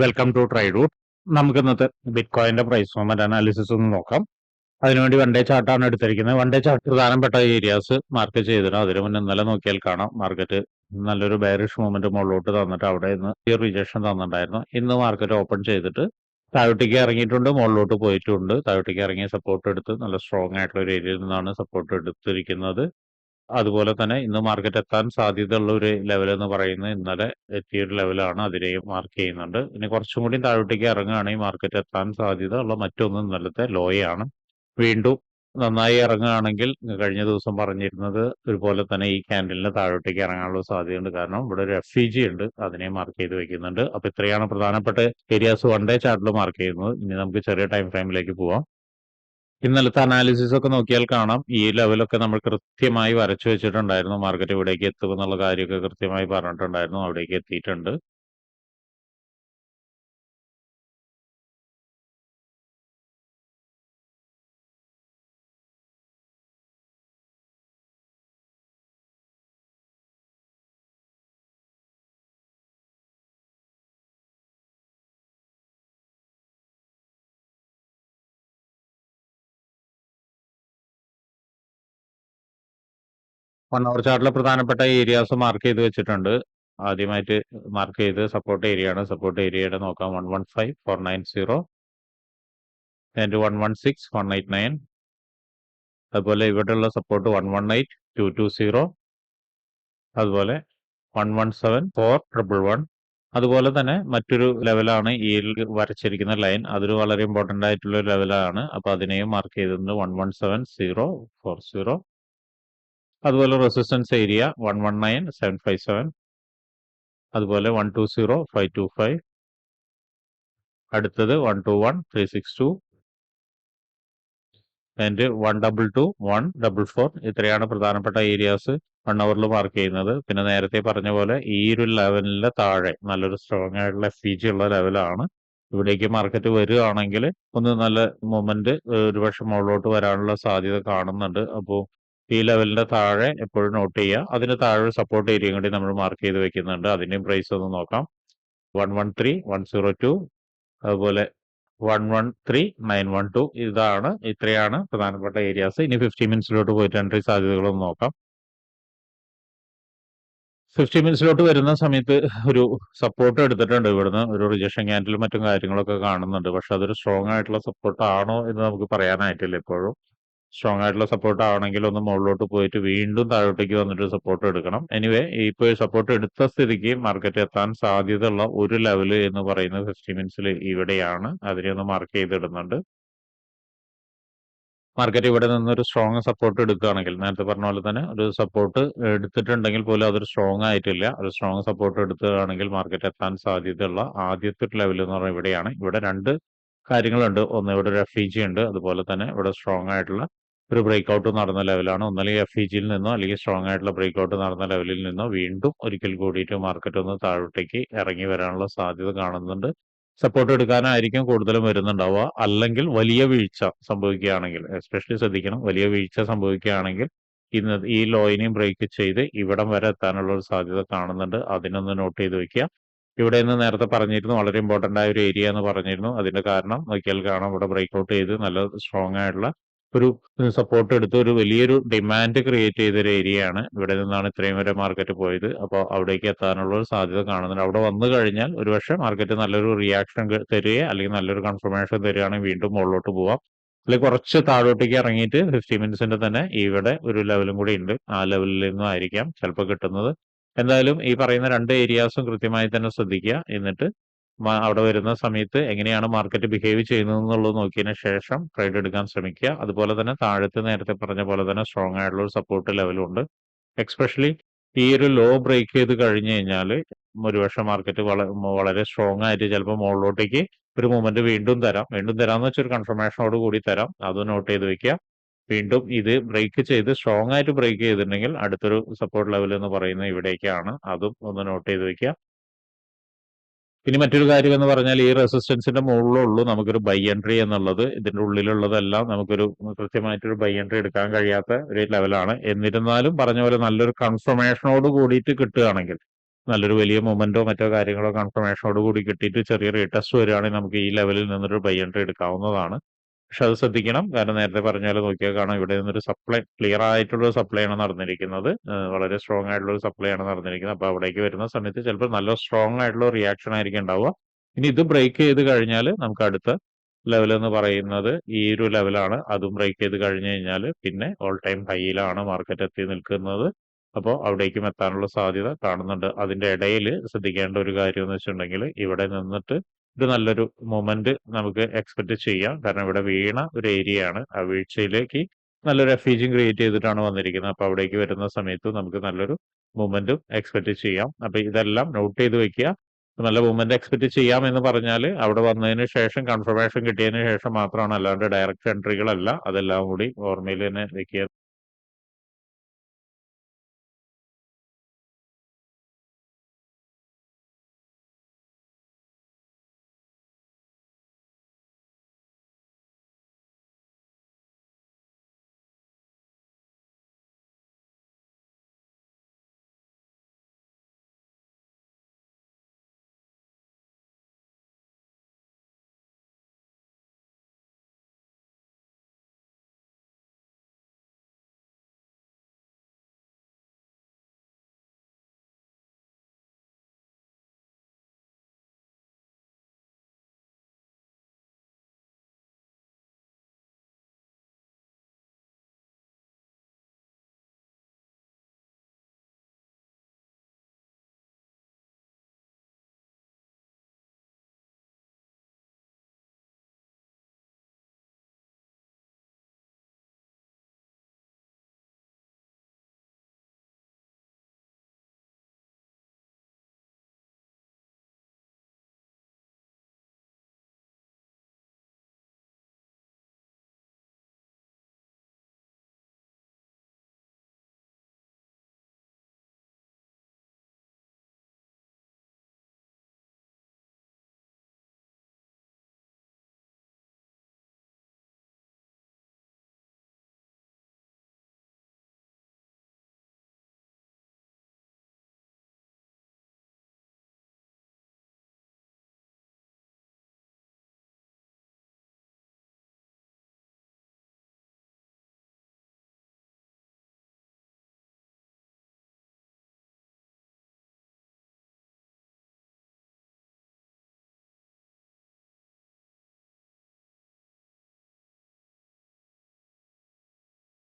Welcome to try root നമുക്ക് ഇന്നത്തെ bit കോയിന്റെ പ്രൈസ് മൂവ്മെന്റ് അനാലിസിസ് ഒന്ന് നോക്കാം. അതിനുവേണ്ടി വൺ ഡേ ചാർട്ടാണ് എടുത്തിരിക്കുന്നത്. വൺ ഡേ ചാർട്ട് പ്രധാനപ്പെട്ട ഏരിയാസ് മാർക്ക് ചെയ്തിരുന്നു അതിന് മുന്നേ ഇന്നലെ നോക്കിയാൽ കാണാം. മാർക്കറ്റ് നല്ലൊരു ബാരിഷ് മൂവ്മെന്റ് മുകളിലോട്ട് തന്നിട്ട് അവിടെ നിന്ന് ഈ റിജക്ഷൻ തന്നിട്ടുണ്ടായിരുന്നു. ഇന്ന് മാർക്കറ്റ് ഓപ്പൺ ചെയ്തിട്ട് താഴോട്ടേക്ക് ഇറങ്ങിയിട്ടുണ്ട് മുകളിലോട്ട് പോയിട്ടുണ്ട്. താഴോട്ടേക്ക് ഇറങ്ങിയ സപ്പോർട്ട് എടുത്ത് നല്ല സ്ട്രോങ് ആയിട്ടുള്ള ഒരു ഏരിയയിൽ നിന്നാണ് സപ്പോർട്ട് എടുത്തിരിക്കുന്നത്. അതുപോലെ തന്നെ ഇന്ന് മാർക്കറ്റ് എത്താൻ സാധ്യതയുള്ള ഒരു ലെവൽ എന്ന് പറയുന്നത് ഇന്നലെ എത്തിയ ഒരു ലെവലാണ് അതിനെയും മാർക്ക് ചെയ്യുന്നുണ്ട്. ഇനി കുറച്ചും കൂടി താഴോട്ടേക്ക് ഇറങ്ങുകയാണെങ്കിൽ മാർക്കറ്റ് എത്താൻ സാധ്യത ഉള്ള മറ്റൊന്ന് ഇന്നലത്തെ ലോയാണ് വീണ്ടും നന്നായി ഇറങ്ങുകയാണെങ്കിൽ കഴിഞ്ഞ ദിവസം പറഞ്ഞിരുന്നത് ഒരുപോലെ തന്നെ ഈ ക്യാൻഡലിന് താഴോട്ടേക്ക് ഇറങ്ങാനുള്ള സാധ്യതയുണ്ട്. കാരണം ഇവിടെ ഒരു എഫ് ഇ ജി ഉണ്ട്. അതിനെ മാർക്ക് ചെയ്ത് വെക്കുന്നുണ്ട്. അപ്പൊ ഇത്രയാണ് പ്രധാനപ്പെട്ട ഏരിയാസ് വൺ ഡേ ചാർട്ടിൽ മാർക്ക് ചെയ്യുന്നത്. ഇനി നമുക്ക് ചെറിയ ടൈം ഫ്രെയിമിലേക്ക് പോവാം. ഇന്നലത്തെ അനാലിസിസ് ഒക്കെ നോക്കിയാൽ കാണാം. ഈ ലെവലൊക്കെ നമ്മൾ കൃത്യമായി വരച്ചു വെച്ചിട്ടുണ്ടായിരുന്നു. മാർക്കറ്റ് ഇവിടേക്ക് എത്തും എന്നുള്ള കാര്യമൊക്കെ കൃത്യമായി പറഞ്ഞിട്ടുണ്ടായിരുന്നു. അവിടേക്ക് എത്തിയിട്ടുണ്ട്. വൺ അവർ ചാർട്ടിലെ പ്രധാനപ്പെട്ട ഏരിയാസ് മാർക്ക് ചെയ്ത് വെച്ചിട്ടുണ്ട്. ആദ്യമായിട്ട് മാർക്ക് ചെയ്ത് സപ്പോർട്ട് ഏരിയ ആണ്. സപ്പോർട്ട് ഏരിയയുടെ നോക്കാം. One one five four nine zero and one one six one eight nine അതുപോലെ ഇവിടെയുള്ള support one one eight two two zero അതുപോലെ one one seven four triple one അതുപോലെ തന്നെ മറ്റൊരു ലെവലാണ് ഈ വരച്ചിരിക്കുന്ന ലൈൻ അതൊരു വളരെ ഇമ്പോർട്ടന്റ് ആയിട്ടുള്ള ലെവലാണ് അപ്പോൾ അതിനെയും മാർക്ക് ചെയ്തിട്ടുണ്ട്. One one seven zero four zero അതുപോലെ resistance area one one nine seven five seven അതുപോലെ one two zero five two five അടുത്തത് one two one three six two and one double two one double four ഇത്രയാണ് പ്രധാനപ്പെട്ട areas one അവറിൽ mark ചെയ്യുന്നത്. പിന്നെ നേരത്തെ പറഞ്ഞ പോലെ ഈ ഒരു ലെവലിലെ താഴെ നല്ലൊരു സ്ട്രോങ് ആയിട്ടുള്ള എഫ് ഇ ജി ഉള്ള ലെവലാണ് ഇവിടേക്ക് മാർക്കറ്റ് വരികയാണെങ്കിൽ ഒന്ന് നല്ല മൂമെന്റ് ഒരുപക്ഷെ മുകളിലോട്ട് വരാനുള്ള സാധ്യത കാണുന്നുണ്ട്. അപ്പോൾ ഈ ലെവലിന്റെ താഴെ എപ്പോഴും നോട്ട് ചെയ്യുക. അതിന് താഴെ സപ്പോർട്ട് ഏരിയയും കൂടി നമ്മൾ മാർക്ക് ചെയ്ത് വെക്കുന്നുണ്ട്. അതിന്റെയും പ്രൈസ് ഒന്ന് നോക്കാം. One one three one zero two അതുപോലെ one one three nine one two ഇതാണ് ഇത്രയാണ് പ്രധാനപ്പെട്ട ഏരിയാസ് ഇനി ഫിഫ്റ്റി മിനിറ്റ്സിലോട്ട് പോയിട്ട് എൻട്രി സാധ്യതകളൊന്ന് നോക്കാം. ഫിഫ്റ്റി മിനിറ്റ്സിലോട്ട് വരുന്ന സമയത്ത് ഒരു സപ്പോർട്ട് എടുത്തിട്ടുണ്ട്. ഇവിടുന്ന് ഒരു റിജക്ഷൻ ക്യാൻഡിലും മറ്റും കാര്യങ്ങളൊക്കെ കാണുന്നുണ്ട്. പക്ഷെ അതൊരു സ്ട്രോങ് ആയിട്ടുള്ള സപ്പോർട്ട് ആണോ എന്ന് നമുക്ക് പറയാനായിട്ടില്ല ഇപ്പോഴും. സ്ട്രോങ് ആയിട്ടുള്ള സപ്പോർട്ട് ആവണമെങ്കിൽ ഒന്ന് മുകളിലോട്ട് പോയിട്ട് വീണ്ടും താഴോട്ടേക്ക് വന്നിട്ട് സപ്പോർട്ട് എടുക്കണം. എനിവേ ഇപ്പോൾ സപ്പോർട്ട് എടുത്ത സ്ഥിതിക്ക് മാർക്കറ്റ് എത്താൻ സാധ്യതയുള്ള ഒരു ലെവൽ എന്ന് പറയുന്ന ഫിഫ്റ്റി മിനിറ്റ്സിൽ ഇവിടെയാണ്. അതിനെ ഒന്ന് മാർക്ക് ചെയ്തിടുന്നുണ്ട്. മാർക്കറ്റ് ഇവിടെ നിന്ന് ഒരു സ്ട്രോങ് സപ്പോർട്ട് എടുക്കുകയാണെങ്കിൽ നേരത്തെ പറഞ്ഞ പോലെ തന്നെ ഒരു സപ്പോർട്ട് എടുത്തിട്ടുണ്ടെങ്കിൽ പോലും അതൊരു സ്ട്രോങ് ആയിട്ടില്ല. ഒരു സ്ട്രോങ് സപ്പോർട്ട് എടുക്കുകയാണെങ്കിൽ മാർക്കറ്റ് എത്താൻ സാധ്യതയുള്ള ആദ്യത്തെ ലെവൽ എന്ന് പറയുന്നത് ഇവിടെയാണ്. ഇവിടെ രണ്ട് കാര്യങ്ങളുണ്ട്. ഒന്ന് ഇവിടെ ഒരു എഫ് ഇ ജി ഉണ്ട്. അതുപോലെ തന്നെ ഇവിടെ സ്ട്രോങ് ആയിട്ടുള്ള ഒരു ബ്രേക്ക് ഔട്ട് നടന്ന ലെവലാണ് ഒന്നല്ലെങ്കിൽ എഫ് ഇ ജിയിൽ നിന്നോ അല്ലെങ്കിൽ സ്ട്രോങ് ആയിട്ടുള്ള ബ്രേക്ക് ഔട്ട് നടന്ന ലെവലിൽ നിന്നോ വീണ്ടും ഒരിക്കൽ കൂടിയിട്ട് മാർക്കറ്റ് ഒന്ന് താഴോട്ടേക്ക് ഇറങ്ങി വരാനുള്ള സാധ്യത കാണുന്നുണ്ട്. സപ്പോർട്ട് എടുക്കാനായിരിക്കും കൂടുതലും വരുന്നുണ്ടാവുക. അല്ലെങ്കിൽ വലിയ വീഴ്ച സംഭവിക്കുകയാണെങ്കിൽ എസ്പെഷ്യലി ശ്രദ്ധിക്കണം വലിയ വീഴ്ച സംഭവിക്കുകയാണെങ്കിൽ ഇന്ന് ഈ ലോയിനെയും ബ്രേക്ക് ചെയ്ത് ഇവിടം വരെ എത്താനുള്ള ഒരു സാധ്യത കാണുന്നുണ്ട്. അതിനൊന്ന് നോട്ട് ചെയ്ത് വെക്കുക. ഇവിടെ നിന്ന് നേരത്തെ പറഞ്ഞിരുന്നു വളരെ ഇമ്പോർട്ടന്റ് ആയ ഒരു ഏരിയ എന്ന് പറഞ്ഞിരുന്നു. അതിന്റെ കാരണം നോക്കിയാൽ കാണാം ഇവിടെ ബ്രേക്ക് ഔട്ട് ചെയ്ത് നല്ല സ്ട്രോങ് ആയിട്ടുള്ള ഒരു സപ്പോർട്ട് എടുത്ത് ഒരു വലിയൊരു ഡിമാൻഡ് ക്രിയേറ്റ് ചെയ്ത ഒരു ഏരിയയാണ് ഇവിടെ നിന്നാണ് ഇത്രയും വരെ മാർക്കറ്റ് പോയത്. അപ്പോൾ അവിടേക്ക് എത്താനുള്ള ഒരു സാധ്യത കാണുന്നുണ്ട്. അവിടെ വന്നു കഴിഞ്ഞാൽ ഒരുപക്ഷെ മാർക്കറ്റ് നല്ലൊരു റിയാക്ഷൻ തരികയോ അല്ലെങ്കിൽ നല്ലൊരു കൺഫർമേഷൻ തരികയാണെങ്കിൽ വീണ്ടും മുകളിലോട്ട് പോവാം. അല്ലെങ്കിൽ കുറച്ച് താഴോട്ടേക്ക് ഇറങ്ങിയിട്ട് ഫിഫ്റ്റി മിനിറ്റ്സിന്റെ തന്നെ ഇവിടെ ഒരു ലെവലും കൂടി ഉണ്ട്. ആ ലെവലിൽ നിന്നും ആയിരിക്കാം ചിലപ്പോൾ കിട്ടുന്നത്. എന്തായാലും ഈ പറയുന്ന രണ്ട് ഏരിയാസും കൃത്യമായി തന്നെ ശ്രദ്ധിക്കുക. എന്നിട്ട് അവിടെ വരുന്ന സമയത്ത് എങ്ങനെയാണ് മാർക്കറ്റ് ബിഹേവ് ചെയ്യുന്നത് എന്നുള്ളത് നോക്കിയതിന് ശേഷം ട്രേഡ് എടുക്കാൻ ശ്രമിക്കുക. അതുപോലെ തന്നെ താഴത്ത് നേരത്തെ പറഞ്ഞ പോലെ തന്നെ സ്ട്രോങ് ആയിട്ടുള്ള ഒരു സപ്പോർട്ട് ലെവലും ഉണ്ട്. എക്സ്പെഷ്യലി ഈ ഒരു ലോ ബ്രേക്ക് ചെയ്ത് കഴിഞ്ഞു കഴിഞ്ഞാൽ ഒരുപക്ഷെ മാർക്കറ്റ് വളരെ സ്ട്രോങ് ആയിട്ട് ചിലപ്പോൾ മുകളിലോട്ടേക്ക് ഒരു മൂവ്മെന്റ് വീണ്ടും തരാം. വീണ്ടും തരാമെന്ന് വെച്ചാൽ ഒരു കൺഫർമേഷനോട് കൂടി തരാം. അത് നോട്ട് ചെയ്ത് വെക്കുക. വീണ്ടും ഇത് ബ്രേക്ക് ചെയ്ത് സ്ട്രോങ് ആയിട്ട് ബ്രേക്ക് ചെയ്തിട്ടുണ്ടെങ്കിൽ അടുത്തൊരു സപ്പോർട്ട് ലെവൽ എന്ന് പറയുന്നത് ഇവിടേക്കാണ്. അതും ഒന്ന് നോട്ട് ചെയ്ത് വെക്കുക. ഇനി മറ്റൊരു കാര്യം എന്ന് പറഞ്ഞാൽ ഈ റെസിസ്റ്റൻസിന്റെ മുകളിലുള്ളൂ നമുക്കൊരു ബൈ എൻട്രി എന്നുള്ളത് ഇതിന്റെ ഉള്ളിലുള്ളതെല്ലാം നമുക്കൊരു കൃത്യമായിട്ടൊരു ബൈ എൻട്രി എടുക്കാൻ കഴിയാത്ത ഒരു ലെവലാണ് എന്നിരുന്നാലും പറഞ്ഞ പോലെ നല്ലൊരു കൺഫർമേഷനോട് കൂടിയിട്ട് കിട്ടുകയാണെങ്കിൽ നല്ലൊരു വലിയ മൊമെന്റോ മറ്റോ കാര്യങ്ങളോ കൺഫർമേഷനോട് കൂടി കിട്ടിയിട്ട് ചെറിയ റീടെസ്റ്റ് വരികയാണെങ്കിൽ നമുക്ക് ഈ ലെവലിൽ നിന്നൊരു ബൈ എൻട്രി എടുക്കാവുന്നതാണ്. പക്ഷെ അത് ശ്രദ്ധിക്കണം. കാരണം നേരത്തെ പറഞ്ഞ പോലെ നോക്കിയാൽ കാണാം ഇവിടെ നിന്നൊരു സപ്ലൈ ക്ലിയർ ആയിട്ടുള്ള സപ്ലൈ ആണ് നടന്നിരിക്കുന്നത്. വളരെ സ്ട്രോങ് ആയിട്ടുള്ള ഒരു സപ്ലൈ ആണ് നടന്നിരിക്കുന്നത്. അപ്പോൾ അവിടേക്ക് വരുന്ന സമയത്ത് ചിലപ്പോൾ നല്ല സ്ട്രോങ് ആയിട്ടുള്ള റിയാക്ഷൻ ആയിരിക്കും ഉണ്ടാവുക. ഇനി ഇത് ബ്രേക്ക് ചെയ്ത് കഴിഞ്ഞാൽ നമുക്ക് അടുത്ത ലെവൽ എന്ന് പറയുന്നത് ഈ ഒരു ലെവലാണ്. അതും ബ്രേക്ക് ചെയ്ത് കഴിഞ്ഞു കഴിഞ്ഞാൽ പിന്നെ ഓൾ ടൈം ഹൈയിലാണ് മാർക്കറ്റ് എത്തി നിൽക്കുന്നത്. അപ്പോൾ അവിടേക്കും എത്താനുള്ള സാധ്യത കാണുന്നുണ്ട്. അതിന്റെ ഇടയിൽ ശ്രദ്ധിക്കേണ്ട ഒരു കാര്യം എന്ന് വെച്ചിട്ടുണ്ടെങ്കിൽ ഇവിടെ നിന്നിട്ട് ഒരു നല്ലൊരു മൊമെന്റ് നമുക്ക് എക്സ്പെക്ട് ചെയ്യാം. കാരണം ഇവിടെ വീണ ഒരു ഏരിയ ആണ് ആ വീഴ്ചയിലേക്ക് നല്ലൊരു എഫ്ഇജിയും ക്രിയേറ്റ് ചെയ്തിട്ടാണ് വന്നിരിക്കുന്നത്. അപ്പോൾ അവിടേക്ക് വരുന്ന സമയത്ത് നമുക്ക് നല്ലൊരു മൂവ്മെന്റും എക്സ്പെക്ട് ചെയ്യാം. അപ്പോൾ ഇതെല്ലാം നോട്ട് ചെയ്ത് വെക്കുക. നല്ല മൂവ്മെന്റ് എക്സ്പെക്ട് ചെയ്യാം എന്ന് പറഞ്ഞാൽ അവിടെ വന്നതിന് ശേഷം കൺഫർമേഷൻ കിട്ടിയതിന് ശേഷം മാത്രമാണ്. അല്ലാണ്ട് ഡയറക്റ്റ് എൻട്രികളല്ല. അതെല്ലാം കൂടി ഓർമ്മയിൽ തന്നെ വെക്കുക.